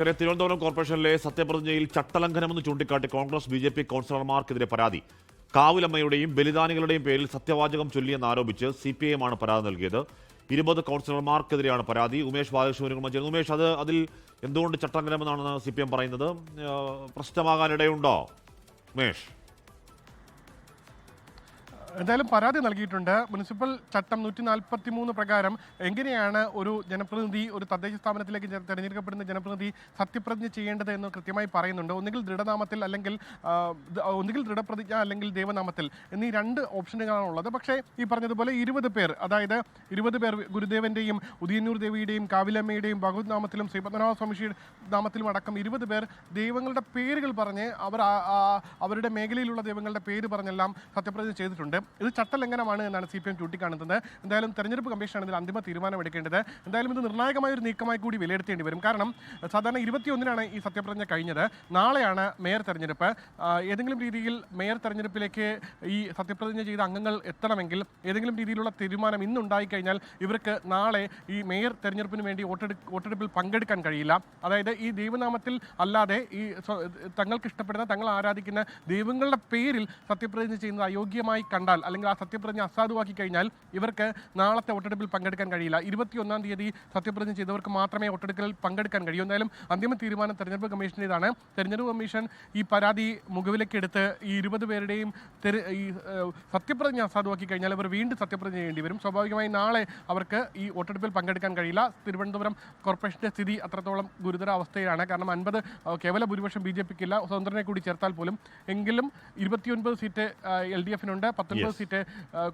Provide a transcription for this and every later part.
ഇന്നലെ തിരുവനന്തപുരം കോർപ്പറേഷനിലെ സത്യപ്രതിജ്ഞയിൽ ചട്ടലംഘനമെന്ന് ചൂണ്ടിക്കാട്ടി കോൺഗ്രസ് ബി ജെ പി കൗൺസിലർമാർക്കെതിരെ പരാതി. കാവിലമ്മയുടെയും ബലിദാനികളുടെയും പേരിൽ സത്യവാചകം ചൊല്ലിയെന്ന് ആരോപിച്ച് സി പി ഐ എം ആണ് പരാതി നൽകിയത്. ഇരുപത് കൗൺസിലർമാർക്കെതിരെയാണ് പരാതി. ഉമേഷ് ബാലകൃഷ്ണൻ ചേർന്നു ഉമേഷ് അത് അതിൽ എന്തുകൊണ്ട് ചട്ടലംഘനമെന്നാണ് സി പി എം പറയുന്നത്? പ്രശ്നമാകാനിടയുണ്ടോ? ഉമേഷ്. എന്തായാലും പരാതി നൽകിയിട്ടുണ്ട്. മുനിസിപ്പൽ ചട്ടം നൂറ്റി നാൽപ്പത്തി മൂന്ന് പ്രകാരം എങ്ങനെയാണ് ഒരു ജനപ്രതിനിധി ഒരു തദ്ദേശ സ്ഥാപനത്തിലേക്ക് തിരഞ്ഞെടുക്കപ്പെടുന്ന ജനപ്രതിനിധി സത്യപ്രതിജ്ഞ ചെയ്യേണ്ടത് എന്ന് കൃത്യമായി പറയുന്നുണ്ട്. ഒന്നുകിൽ ദൃഢനാമത്തിൽ അല്ലെങ്കിൽ ഒന്നുകിൽ ദൃഢപ്രതിജ്ഞ അല്ലെങ്കിൽ ദേവനാമത്തിൽ എന്നീ രണ്ട് ഓപ്ഷനുകളാണ് ഉള്ളത്. പക്ഷേ ഈ പറഞ്ഞതുപോലെ ഇരുപത് പേർ അതായത് ഇരുപത് പേർ ഗുരുദേവന്റെയും ഉദയന്നൂർ ദേവിയുടെയും കാവിലമ്മയുടെയും ഭഗവത് നാമത്തിലും ശ്രീപത്മനാഭ സ്വാമിയുടെ നാമത്തിലും അടക്കം ഇരുപത് പേർ ദൈവങ്ങളുടെ പേരുകൾ പറഞ്ഞ് അവർ അവരുടെ മേഖലയിലുള്ള ദൈവങ്ങളുടെ പേര് പറഞ്ഞെല്ലാം സത്യപ്രതിജ്ഞ ചെയ്തിട്ടുണ്ട്. ഇത് ചട്ടലംഘനമാണ് എന്നാണ് സി പി എം ചൂണ്ടിക്കാണുന്നത്. എന്തായാലും തെരഞ്ഞെടുപ്പ് കമ്മീഷനാണ് ഇതിൽ അന്തിമ തീരുമാനമെടുക്കേണ്ടത്. എന്തായാലും ഇത് നിർണായകമായ ഒരു നീക്കമായി കൂടി വിലയിരുത്തേണ്ടി വരും. കാരണം സാധാരണ ഇരുപത്തിയൊന്നിനാണ് ഈ സത്യപ്രതിജ്ഞ കഴിഞ്ഞത്. നാളെയാണ് മേയർ തെരഞ്ഞെടുപ്പ്. ഏതെങ്കിലും രീതിയിൽ മേയർ തെരഞ്ഞെടുപ്പിലേക്ക് ഈ സത്യപ്രതിജ്ഞ ചെയ്ത അംഗങ്ങൾ എത്തണമെങ്കിൽ ഏതെങ്കിലും രീതിയിലുള്ള തീരുമാനം ഇന്നുണ്ടായി കഴിഞ്ഞാൽ ഇവർക്ക് നാളെ ഈ മേയർ തെരഞ്ഞെടുപ്പിന് വേണ്ടി വോട്ടെടു വോട്ടെടുപ്പിൽ പങ്കെടുക്കാൻ കഴിയില്ല. അതായത് ഈ ദൈവനാമത്തിൽ അല്ലാതെ ഈ തങ്ങൾക്ക് ഇഷ്ടപ്പെടുന്ന തങ്ങൾ ആരാധിക്കുന്ന ദൈവങ്ങളുടെ പേരിൽ സത്യപ്രതിജ്ഞ ചെയ്യുന്നത് അയോഗ്യമായി കണ്ടാൽ അല്ലെങ്കിൽ ആ സത്യപ്രതിജ്ഞ അസാധുവാക്കി കഴിഞ്ഞാൽ ഇവർക്ക് നാളത്തെ വോട്ടെടുപ്പിൽ പങ്കെടുക്കാൻ കഴിയില്ല. ഇരുപത്തിയൊന്നാം തീയതി സത്യപ്രതിജ്ഞ ചെയ്തവർക്ക് മാത്രമേ വോട്ടെടുക്കലിൽ പങ്കെടുക്കാൻ കഴിയൂ. എന്തായാലും അന്തിമ തീരുമാനം തെരഞ്ഞെടുപ്പ് കമ്മീഷന്റേതാണ് തെരഞ്ഞെടുപ്പ് കമ്മീഷൻ ഈ പരാതി മുഖവിലേക്ക് എടുത്ത് ഈ ഇരുപത് പേരുടെയും ഈ സത്യപ്രതിജ്ഞ അസാധുവാക്കി കഴിഞ്ഞാൽ അവർ വീണ്ടും സത്യപ്രതിജ്ഞ ചെയ്യേണ്ടി വരും. സ്വാഭാവികമായി നാളെ അവർക്ക് ഈ വോട്ടെടുപ്പിൽ പങ്കെടുക്കാൻ കഴിയില്ല. തിരുവനന്തപുരം കോർപ്പറേഷന്റെ സ്ഥിതി അത്രത്തോളം ഗുരുതര അവസ്ഥയിലാണ്. കാരണം അൻപത് കേവല ഭൂരിപക്ഷം ബി ജെ പിക്കില്ല. സ്വതന്ത്രനെ കൂടി ചേർത്താൽ പോലും എങ്കിലും ഇരുപത്തിയൊൻപത് സീറ്റ് എൽ ഡി എഫിനുണ്ട്. പത്തൊൻപത് Yes. Seat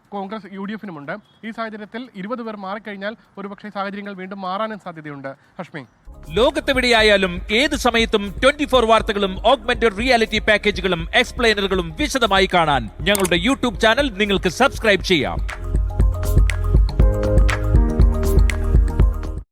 Congress U D എഫിനുമുണ്ട് ഈ സാഹചര്യത്തിൽ ഇരുപത് പേർ മാറിക്കഴിഞ്ഞാൽ ഒരുപക്ഷെ സാഹചര്യങ്ങൾ വീണ്ടും മാറാനും സാധ്യതയുണ്ട്. ഹഷ്മി. ലോകത്തെവിടെയായാലും ഏത് സമയത്തും ട്വന്റി ഫോർ വാർത്തകളും ഓഗ്മെന്റഡ് റിയാലിറ്റി പാക്കേജുകളും എക്സ്പ്ലെയിനറുകളും വിശദമായി കാണാൻ ഞങ്ങളുടെ യൂട്യൂബ് ചാനൽ നിങ്ങൾക്ക് സബ്സ്ക്രൈബ് ചെയ്യാം.